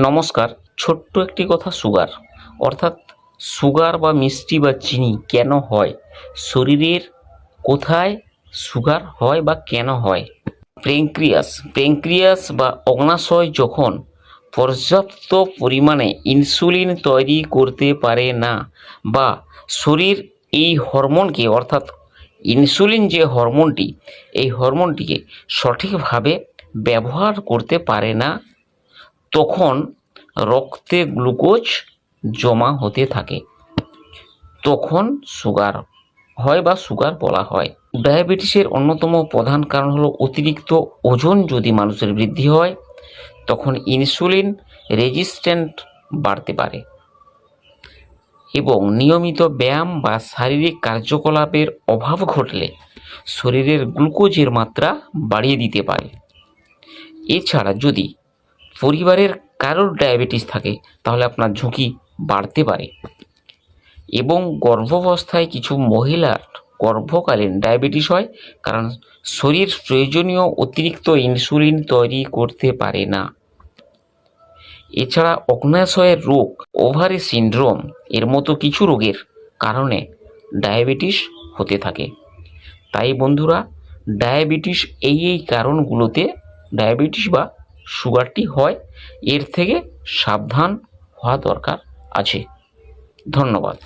নমস্কার, ছোট্ট একটি কথা সুগার। অর্থাৎ সুগার বা মিষ্টি বা চিনি কেন হয়? শরীরের কোথায় সুগার হয় বা কেন হয়? প্যাঙ্ক্রিয়াস প্যাঙ্ক্রিয়াস বা অগ্নাশয় যখন পর্যাপ্ত পরিমাণে ইনসুলিন তৈরি করতে পারে না বা শরীর এই হরমোনকে, অর্থাৎ ইনসুলিন যে হরমোনটি, এই হরমোনটিকে সঠিকভাবে ব্যবহার করতে পারে না তখন রক্তে গ্লুকোজ জমা হতে থাকে। তখন সুগার হয় বা সুগার বলা হয়। ডায়াবেটিসের অন্যতম প্রধান কারণ হলো অতিরিক্ত ওজন যদি মানুষের বৃদ্ধি হয়, তখন ইনসুলিন রেজিস্ট্যান্ট বাড়তে পারে এবং নিয়মিত ব্যায়াম বা শারীরিক কার্যকলাপের অভাব ঘটলে শরীরের গ্লুকোজের মাত্রা বাড়িয়ে দিতে পারে। এছাড়া যদি পরিবারের কারোর ডায়াবেটিস থাকে, তাহলে আপনার ঝুঁকি বাড়তে পারে। এবং গর্ভাবস্থায় কিছু মহিলার গর্ভকালীন ডায়াবেটিস হয়, কারণ শরীর প্রয়োজনীয় অতিরিক্ত ইনসুলিন তৈরি করতে পারে না। এছাড়া অগ্নাশয়ের রোগ, ওভারি সিনড্রোম, এর মতো কিছু রোগের কারণে ডায়াবেটিস হতে থাকে। তাই বন্ধুরা, ডায়াবেটিস এই এই কারণগুলোতে, ডায়াবেটিস বা সুগারটি হয় এর থেকে সাবধান হওয়া দরকার আছে। ধন্যবাদ।